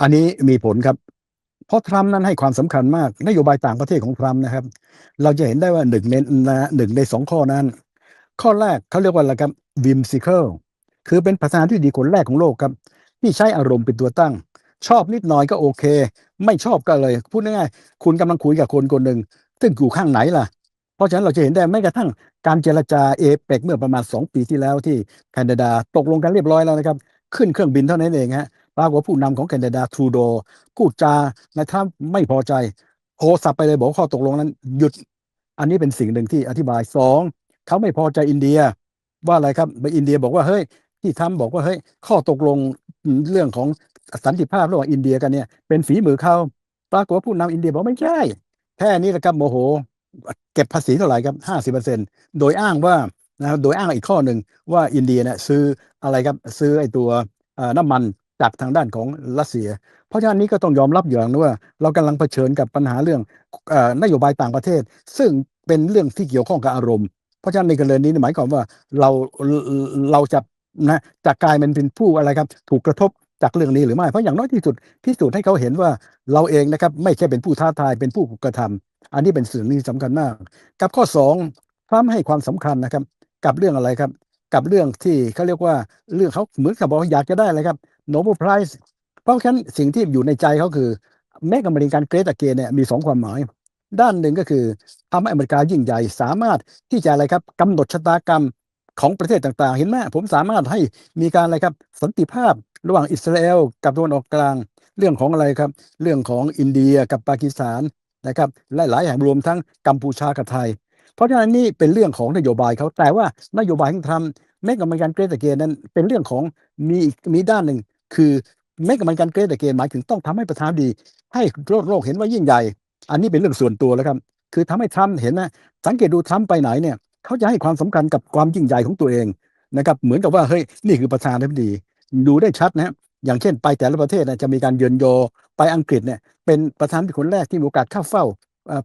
อันนี้มีผลครับ เพราะทรัมป์นั้นให้ความสำคัญมาก นโยบายต่างประเทศของทรัมป์นะครับ เราจะเห็นได้ว่าหนึ่งในหนึ่งในสองข้อนั้น ข้อแรกเขาเรียกว่าอะไรครับ whimsical คือเป็นประธานาธิบดีคนแรกของโลกครับ ที่ใช้อารมณ์เป็นตัวตั้ง ชอบนิดหน่อยก็โอเค ไม่ชอบก็เลย พูดง่ายๆคุณกำลังคุยกับคนคนหนึ่งซึ่งอยู่ข้างไหนล่ะ เพราะฉะนั้นเราจะเห็นได้แม้กระทั่งการเจรจาเอเปกเมื่อประมาณ 2 ปีที่แล้วที่แคนาดาตกลงกันเรียบร้อยแล้วนะครับ ขึ้นเครื่องบินเท่านั้นเองฮะ ปรากฏว่าผู้นำของแคนาดาทรูโดพูดจาในทรัมป์ไม่พอใจโทรศัพท์ไปเลยบอกข้อตกลงนั้น หยุด อันนี้เป็นสิ่งหนึ่งที่อธิบายสองเขาไม่พอใจอินเดีย ว่าอะไรครับอินเดียบอกว่าเฮ้ยที่ทำบอกว่าเฮ้ยข้อตกลงเรื่องของสันติภาพระหว่างอินเดียกันเนี่ยเป็นฝีมือเขาปรากฏว่าผู้นำอินเดียบอกไม่ใช่แค่นี้แหละครับโมโห เก็บภาษีเท่าไหร่ครับห้าสิบเปอร์เซ็นโดยอ้างว่านะโดยอ้างอีกข้อหนึ่งว่าอินเดียเนี่ยซื้ออะไรครับซื้อไอ้ตัวน้ำมัน จากทางด้านของรัสเซีย เพราะฉะนั้นนี้ก็ต้องยอมรับอย่างนะว่า เรากำลังเผชิญกับปัญหาเรื่องอนโยบายต่างประเทศ ซึ่งเป็นเรื่องที่เกี่ยวข้องกับอารมณ์ เพราะฉะนั้นในกรณีนี้หมายความว่าเราเราจะนะจะกลายเป็นเป็นผู้อะไรครับ ถูกกระทบจากเรื่องนี้หรือไม่ เพราะอย่างน้อยที่สุดพิสูจน์ให้เขาเห็นว่าเราเองนะครับไม่ใช่เป็นผู้ท้าทายเป็นผู้กระทำอันนี้เป็นสิ่งที่สำคัญมาก กับข้อสองทรัมป์ให้ความสำคัญนะครับ กับเรื่องอะไรครับ กับเรื่องที่เขาเรียกว่าเรื่องเขาเหมือนกับบอกอยากจะได้อะไรครับ โนเบลไพรส์เพราะฉะนั้นสิ่งที่อยู่ในใจเขาคือ แม้อเมริกันเกรดเกนเนี่ยมีสองความหมาย ด้านหนึ่งก็คือทำให้อเมริกายิ่งใหญ่สามารถที่จะอะไรครับกำหนดชะตากรรมของประเทศต่างๆ เห็นไหมผมสามารถให้มีการอะไรครับสันติภาพระหว่างอิสราเอลกับตะวันออกกลาง เรื่องของอะไรครับ เรื่องของอินเดียกับปากีสถานนะครับและหลายแห่งรวมทั้งกัมพูชากับไทย เพราะฉะนั้นนี่เป็นเรื่องของนโยบายเขาแต่ว่านโยบายของทรัมป์แม้กับมันการเกรดเกนนั้นเป็นเรื่องของมีมีด้านหนึ่ง คือแม้กับมันการเกรดเกนหมายถึงต้องทำให้ประธานดี ให้โลกโลกเห็นว่ายิ่งใหญ่ อันนี้เป็นเรื่องส่วนตัวแล้วครับ คือทำให้ทรัมป์เห็นนะสังเกตดูทรัมป์ไปไหนเนี่ยเขาจะให้ความสำคัญกับความยิ่งใหญ่ของตัวเองนะครับเหมือนกับว่าเฮ้ยนี่คือประธานาธิบดีดูได้ชัดนะอย่างเช่นไปแต่ละประเทศนะจะมีการเยือนโยไปอังกฤษเนี่ยเป็นประธานาธิบดีคนแรกที่มีโอกาสเข้าเฝ้า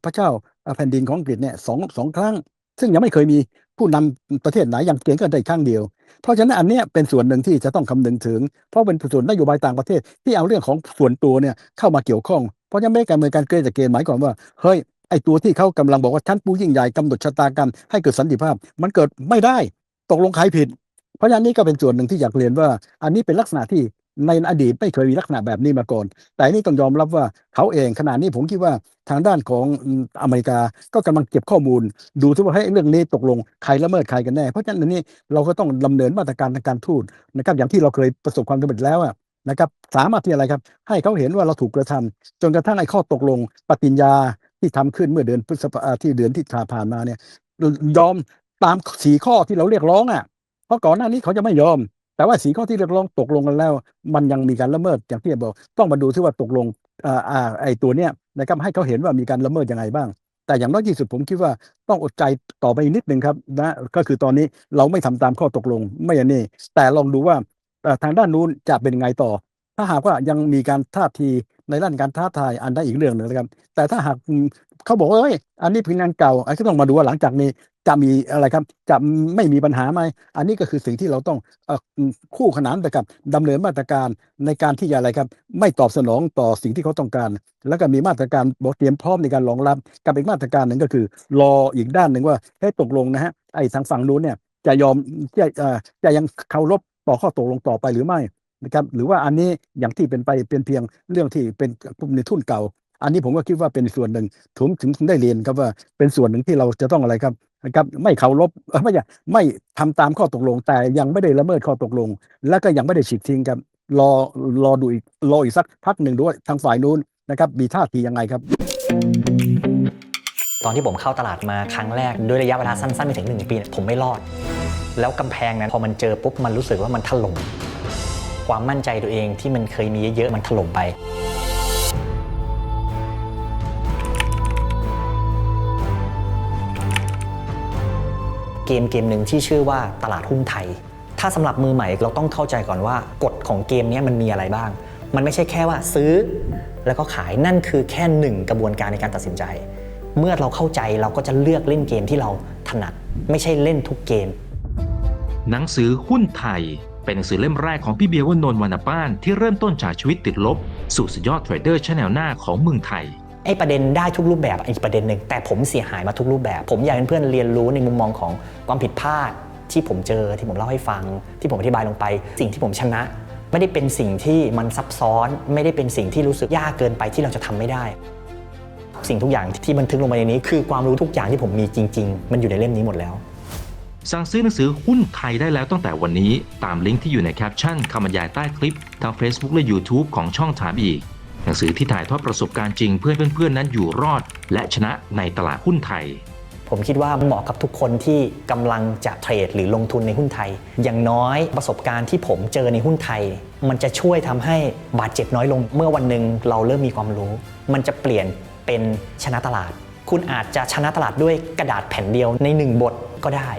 พระเจ้าแผ่นดินของอังกฤษเนี่ยสองสองครั้ง ซึ่งยังไม่เคยมี ผู้นำประเทศไหนอย่างเพียงก็ได้ครั้งเดียว เพราะฉะนั้นอันนี้เป็นส่วนหนึ่งที่จะต้องคำนึงถึง เพราะเป็นส่วนนโยบายต่างประเทศที่เอาเรื่องของส่วนตัวเนี่ยเข้ามาเกี่ยวข้อง เพราะฉะนั้นไม่การเมืองการเกณฑ์จะเกณฑ์หมายความว่าเฮ้ยไอตัวที่เขากำลังบอกว่าชั้นผู้ยิ่งใหญ่กำหนดชะตากรรมให้เกิดสันติภาพ มันเกิดไม่ได้ตกลงใครผิด เพราะฉะนั้นนี่ก็เป็นส่วนหนึ่งที่อยากเรียนว่า อันนี้เป็นลักษณะที่ ในอดีตไม่เคยมีลักษณะแบบนี้มาก่อน แต่นี่ต้องยอมรับว่าเขาเองขณะนี้ผมคิดว่าทางด้านของอเมริกาก็กำลังเก็บข้อมูล ดูที่ว่าให้เรื่องนี้ตกลงใครละเมิดใครกันแน่ เพราะฉะนั้นนนี้เราก็ต้องดำเนินมาตรการทางการทูตนะครับอย่างที่เราเคยประสบความสำเร็จแล้วนะครับสามารถที่อะไรครับให้เขาเห็นว่าเราถูกกระทำจนกระทั่งไอ้ข้อตกลงปฏิญญาที่ทำขึ้นเมื่อเดือนพฤษภาที่เดือนที่ผ่านมาเนี่ยยอมตามสีข้อที่เราเรียกร้องอะเพราะก่อนหน้านี้เขาจะไม่ยอม แต่ว่าสีข้อที่เรียกร้องตกลงกันแล้ว มันยังมีการละเมิดอย่างที่บอกต้องมาดูที่ว่าตกลงอ่าไอตัวเนี้ยนะครับให้เขาเห็นว่ามีการละเมิดยังไงบ้าง แต่อย่างน้อยที่สุดผมคิดว่าต้องอดใจต่อไปอีกนิดนึงครับนะก็คือตอนนี้เราไม่ทำตามข้อตกลงไม่อันนี้แต่ลองดูว่าทางด้านนู้นจะเป็นไงต่อ ถ้าหากว่ายังมีการท่าที ในด้านการท้าทายอันได้อีกเรื่องหนึ่งนะครับ แต่ถ้าหากเขาบอกว่าเฮ้ยอันนี้เป็นงานเก่าอันก็ต้องมาดูว่าหลังจากนี้จะมีอะไรครับ จะไม่มีปัญหาไหมอันนี้ก็คือสิ่งที่เราต้องคู่ขนานไปกับดำเนินมาตรการในการที่จะอะไรครับ ไม่ตอบสนองต่อสิ่งที่เขาต้องการ แล้วก็มีมาตรการบอกเตรียมพร้อมในการรองรับ กับอีกมาตรการหนึ่งก็คือ รออีกด้านหนึ่งว่าให้ตกลงนะฮะไอ้ทางฝั่งนู้นเนี่ยจะยอมจะจะยังเคารพต่อข้อตกลงต่อไปหรือไม่ นะครับหรือว่าอันนี้อย่างที่เป็นไปเป็นเพียงเรื่องที่เป็นในทุนเก่า อันนี้ผมก็คิดว่าเป็นส่วนหนึ่งถึงถึงได้เรียนครับว่าเป็นส่วนหนึ่งที่เราจะต้องอะไรครับนะครับไม่เคารพไม่ใช่ไม่ทำตามข้อตกลง แต่ยังไม่ได้ละเมิดข้อตกลง แล้วก็ยังไม่ได้ฉีกทิ้งครับรอรอดูอีกรออีกสักพักหนึ่งด้วยทางฝ่ายนู้นนะครับมีท่าทียังไงครับ ตอนที่ผมเข้าตลาดมาครั้งแรกด้วยระยะเวลาสั้นๆไม่ถึง1ปีผมไม่รอด แล้วกำแพงนั้นพอมันเจอปุ๊บมันรู้สึกว่ามันถล่ม ความมั่นใจตัวเองที่มันเคยมีเยอะๆมันถล่มไปเกมเกมหนึ่งที่ชื่อว่าตลาดหุ้นไทย ถ้าสำหรับมือใหม่เราต้องเข้าใจก่อนว่ากฎของเกมนี้มันมีอะไรบ้าง มันไม่ใช่แค่ว่าซื้อ แล้วก็ขายนั่นคือแค่หนึ่งกระบวนการในการตัดสินใจ เมื่อเราเข้าใจเราก็จะเลือกเล่นเกมที่เราถนัด ไม่ใช่เล่นทุกเกม หนังสือหุ้นไทย เป็นหนังสือเล่มแรกของพี่เบียร์วนนท์วรรณป้านที่เริ่มต้นจากชีวิตติดลบ สู่สุดยอดเทรดเดอร์ชั้นแนวหน้าของเมืองไทยไอ้ประเด็นได้ทุกรูปแบบอีกประเด็นหนึ่งแต่ผมเสียหายมาทุกรูปแบบ ผมอยากให้เพื่อนเรียนรู้ในมุมมองของความผิดพลาดที่ผมเจอที่ผมเล่าให้ฟัง ที่ผมอธิบายลงไป สิ่งที่ผมชนะ ไม่ได้เป็นสิ่งที่มันซับซ้อน ไม่ได้เป็นสิ่งที่รู้สึกยากเกินไปที่เราจะทำไม่ได้ สิ่งทุกอย่างที่บันทึกลงไปในนี้ คือความรู้ทุกอย่างที่ผมมีจริง ๆ มันอยู่ในเล่มนี้หมดแล้ว สั่งซื้อหนังสือหุ้นไทยได้แล้วตั้งแต่วันนี้ ตามลิงก์ที่อยู่ในแคปชั่นคำบรรยายใต้คลิปทาง Facebook และ YouTube ของช่องถามอีก หนังสือที่ถ่ายทอดประสบการณ์จริงเพื่อให้เพื่อนๆนั้นอยู่รอด และชนะในตลาดหุ้นไทย ผมคิดว่าเหมาะกับทุกคนที่กำลังจะเทรดหรือลงทุนในหุ้นไทย อย่างน้อยประสบการณ์ที่ผมเจอในหุ้นไทย มันจะช่วยทำให้บาดเจ็บน้อยลง เมื่อวันหนึ่งเราเริ่มมีความรู้ มันจะเปลี่ยนเป็นชนะตลาด คุณอาจจะชนะตลาดด้วยกระดาษแผ่นเดียวในหนึ่งบทก็ได้